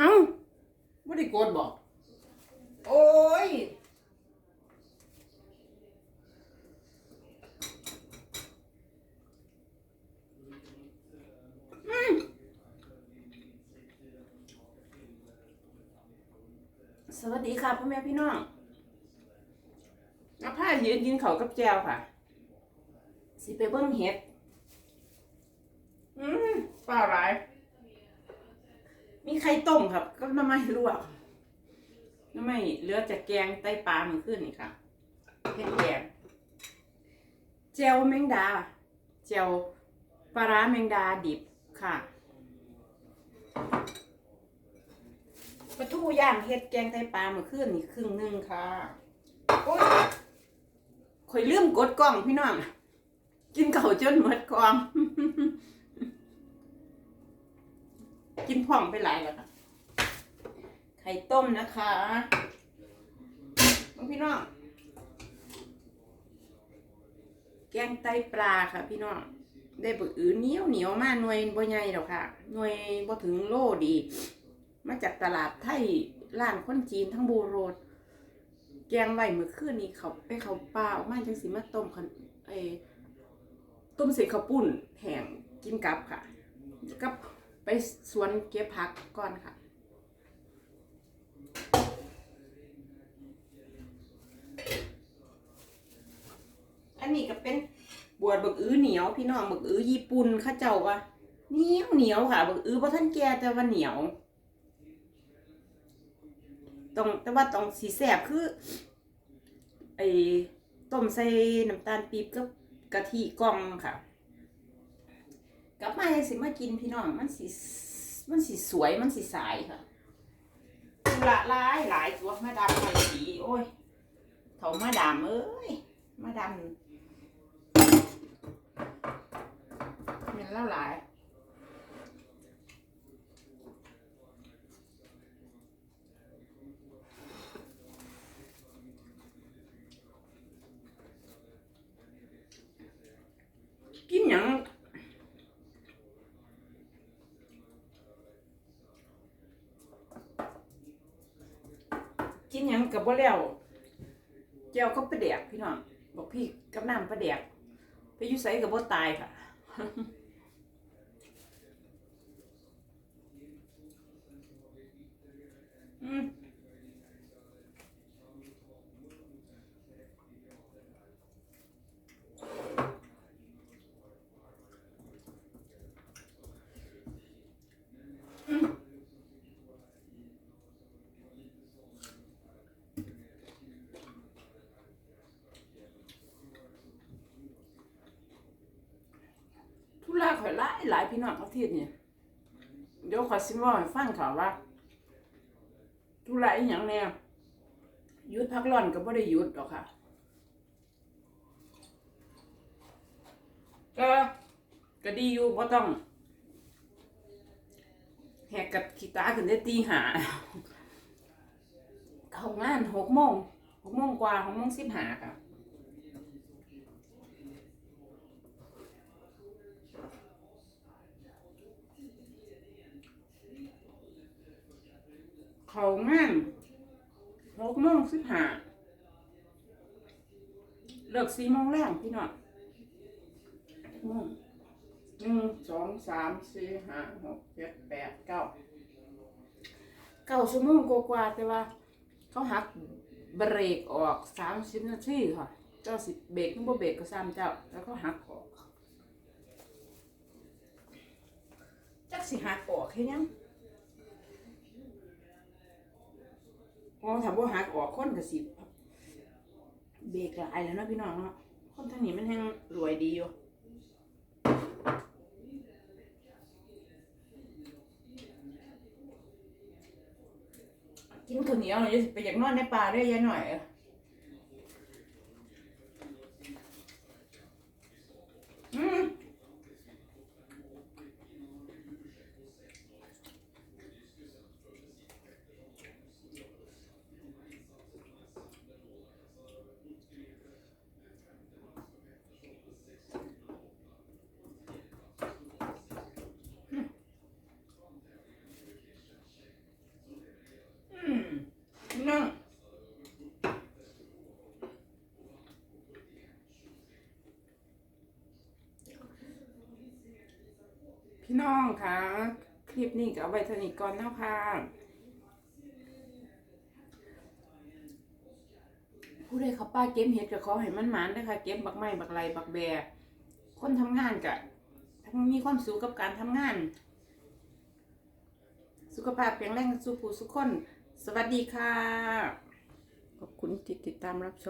เอ้าไม่ได้กดบอก โอ้ยอืมสวัสดีค่ะพ่อแม่พี่น้องน้าผ้ายืนกินเขาวกับแจวค่ะ สิไปเบิ้งเห็ด อืมเปล่าไร มีไข่ต้มครับก็น้ำไม่ลวกน้ำไม่เหลือจากแกงไตปลามันขึ้นนี่ค่ะเห็ดแกงเจวแมงดา เจวปลาร้าแมงดาดิบค่ะปลาทูย่างเห็ดแกงไตปลามันขึ้นนี่ครึ่งหนึงค่ะโอ้ยข่อยลืมกดกล้องพี่น้อง กินเก่าจนหมดกอง กินพ่องไปหลายแล้วค่ะ ไข่ต้มนะคะน้องพี่น้อง แกงไตปลาค่ะพี่น้อง ได้บึกอือเหนียวเหนียวมากหน่วยบ่ใหญ่หรอกค่ะ หน่วยบ่ถึงโลดี มาจากตลาดไทยร้านคนจีนทั้งบูโรดแกงไว้เมื่อคืนนี้เขาไปเขาปลาออกมาจังสิมาต้มขันไอต้มเสร็จข้าวปุ้นแห้งกินกับค่ะ กับ ไปสวนเก็บผักก่อนค่ะอันนี้ก็เป็นบวชบักอื้อเหนียวพี่น้องบักอื้อญี่ปุ่นข้าเจ้าว่าเหนียวเหนียวค่ะบักอื้อเพราะท่านแก่แต่ว่าเหนียวต้องแต่ว่าต้องสีแสบคือไอ้ต้มใส่น้ำตาลปี๊บกับกะทิกล่องค่ะ กลับมายังสิมากินพี่น้องมันสิมันสิสวยมันสิสายค่ะธุละลายหลายตัวมาดามไทยสีโอ้ยเถามาดามเอ้ยมาดามเห็นแล้วหลาย กินหยัง กิ นหยังกับบ่แล้วเจ้าก็ประเดกพี่น้องบอกพี่กับน้ำประเดกไปอยู่ใส่กับบ่ตายค่ะอืมทุ ลาข่อยหลายหลายพี่น้องอาทิตย์เนี่ยเดี๋ยวข่อยสิเว่าให้ฟังค่ะว่าทุลาอีหยังแน่หยุดพักร้อนก็บ่ได้หยุดหรอกค่ะก็ก็ดีอยู่บ่ต้องแหกกับขีตาขึ้นได้ตีหาเข้างานหกโมงหกโมงกว่าหกโมงสิบหาค่ะ เขางานหกโมงสิบห้าเลิกสี่โมงแรงพี่น้องอืมหนึ่งสองสามสี่ห้าหกเจ็ดแปดเก้าเก้าชั่วโมงกว่าแต่ว่า เขาหักเบรกออกสามสิบนาทีค่ะ เจ้าสิเบรกขึ้นบ่เบรกก็ซ้ำเจ้า แล้วเขาหักออก จักสิหักออกแค่ยัง อ๋อถ้าบ่หักออกคนก็สิเบรกหลายแล้วเนาะพี่น้องเนาะคนทางนี้มันแห้งรวยดีอยู่กินข้าวเหนียวหน่อยจะไปอยากนอนในป่าได้ยังหน่อย พี่น้องค่ะ คลิปนี้ก็เอาไว้เท่านี้ก่อนเนาะค่ะผู้ใดเขาป้าเก็บเห็ดก็ขอให้มันหมานนะคะเก็บบักไม้บักไรบักแบกคนทำงานกะทั้งมีความสุขกับการทำงาน สุขภาพแข็งแรงสุขผู้สุขคน สวัสดีค่ะ ขอบคุณที่ติดตามรับชม